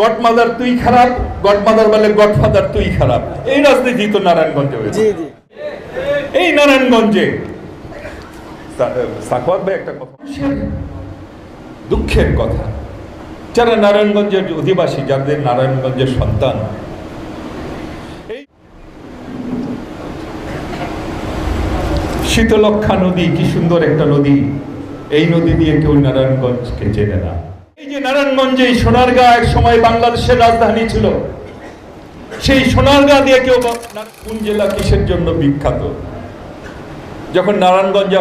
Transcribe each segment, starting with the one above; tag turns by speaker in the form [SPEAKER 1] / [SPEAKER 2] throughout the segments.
[SPEAKER 1] Godmother তুই খারাপ godmother বলে গডফাদার তুই খারাপ। এই রাজনীতি তো নারায়ণগঞ্জে হয়েছে। এই নারায়ণগঞ্জে। ভাই একটা কথা। দুঃখের কথা। যারা নারায়ণগঞ্জের অধিবাসী যাদের নারায়ণগঞ্জের সন্তান। এই শীতলক্ষা নদী কি সুন্দর একটা নদী। এই নদী দিয়ে কেউ নারায়ণগঞ্জকে চেনে না। যে নারায়ণগঞ্জে সোনারগাঁ এক সময় বাংলাদেশের রাজধানী ছিল, সেই সোনারগাঁ দিয়ে কেউ কোন জেলা কিসের জন্য বিখ্যাত? যখন নারায়ণগঞ্জ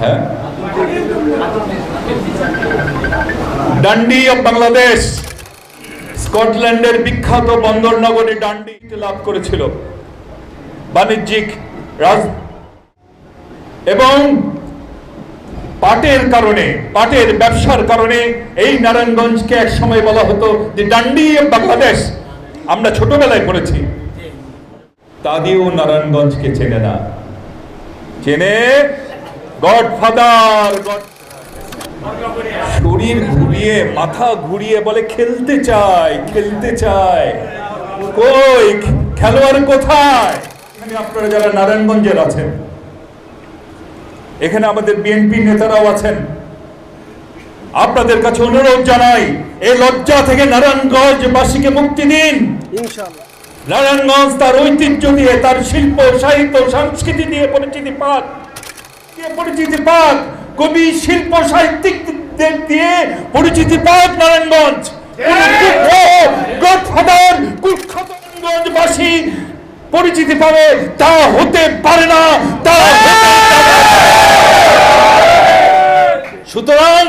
[SPEAKER 1] হ্যাঁ? ডান্ডি অফ বাংলাদেশ, স্কটল্যান্ডের বিখ্যাত বন্দর নগরী ডান্ডি লাভ করেছিল। বাণিজ্যিক রাজ এবং পাটের কারণে, পাটের ব্যবসার কারণে এই নারায়ণগঞ্জকে এক সময় বলা হতো যে ডান্ডি বাংলাদেশ। আমরা ছোটবেলায় পড়েছি। তা দিয়েও নারায়ণগঞ্জকে চেনে না। চেনে গডফাদার, গড শরীর ঘুরিয়ে, মাথা ঘুরিয়ে বলে, খেলতে চায় খেলতে চায় কই, খেলোয়াড় কোথায়? আপনারা যারা নারায়ণগঞ্জের আছেন এখানে আমাদের বিএনপি নেতারাও আছেন। আপনাদের কাছে অনুরোধ জানাই এই লজ্জা থেকে নারায়ণগঞ্জ বাসীকে মুক্তি দিন। নারায়ণগঞ্জ তার ঐতিহ্য দিয়ে তার শিল্প সাহিত্য সংস্কৃতি দিয়ে পরিচিতি পাক। দিয়ে পরিচিতি পাক। কবি শিল্প সাহিত্যিকদের দিয়ে পরিচিতি পাক নারায়ণগঞ্জ। পরিচিতি পাবে। তা হতে পারে না তা হতে সুতরাং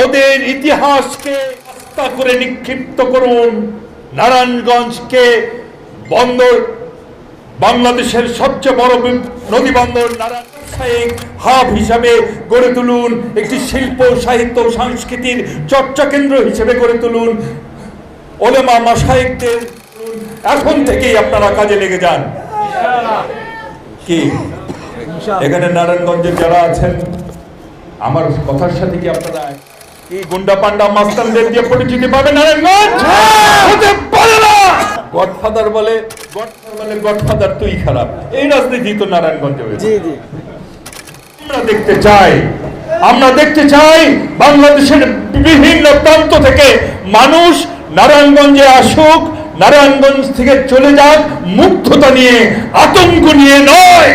[SPEAKER 1] ওদের ইতিহাসকে হত্যা করে নিক্ষিপ্ত করুন। নারায়ণগঞ্জকে বন্দর বাংলাদেশের সবচেয়ে বড় নদী বন্দর নারায়ণ হাব হিসাবে গড়ে তুলুন। একটি শিল্প সাহিত্য সংস্কৃতির চর্চা কেন্দ্র হিসেবে গড়ে তুলুন। ওলেমা মাসায়িকদের এখন থেকেই আপনারা কাজে লেগে যান। কি? এখানে নারায়ণগঞ্জের যারা আছেন আমার কথার সাথে কি আপনারা কি গুন্ডা পান্ডা মাস্তানদের দিয়ে পরিচিতি পাবে নারায়ণগঞ্জ? হতে পারে না! গডফাদার বলে গডফাদার বলে গডফাদার তুই খারাপ। এই রাজনীতি তো নারায়ণগঞ্জে
[SPEAKER 2] জি জি।
[SPEAKER 1] আমরা দেখতে চাই আমরা দেখতে চাই বাংলাদেশের বিভিন্ন প্রান্ত থেকে মানুষ নারায়ণগঞ্জে আসুক নারায়ণগঞ্জ থেকে চলে যাক মুগ্ধতা নিয়ে আতঙ্ক নিয়ে নয়।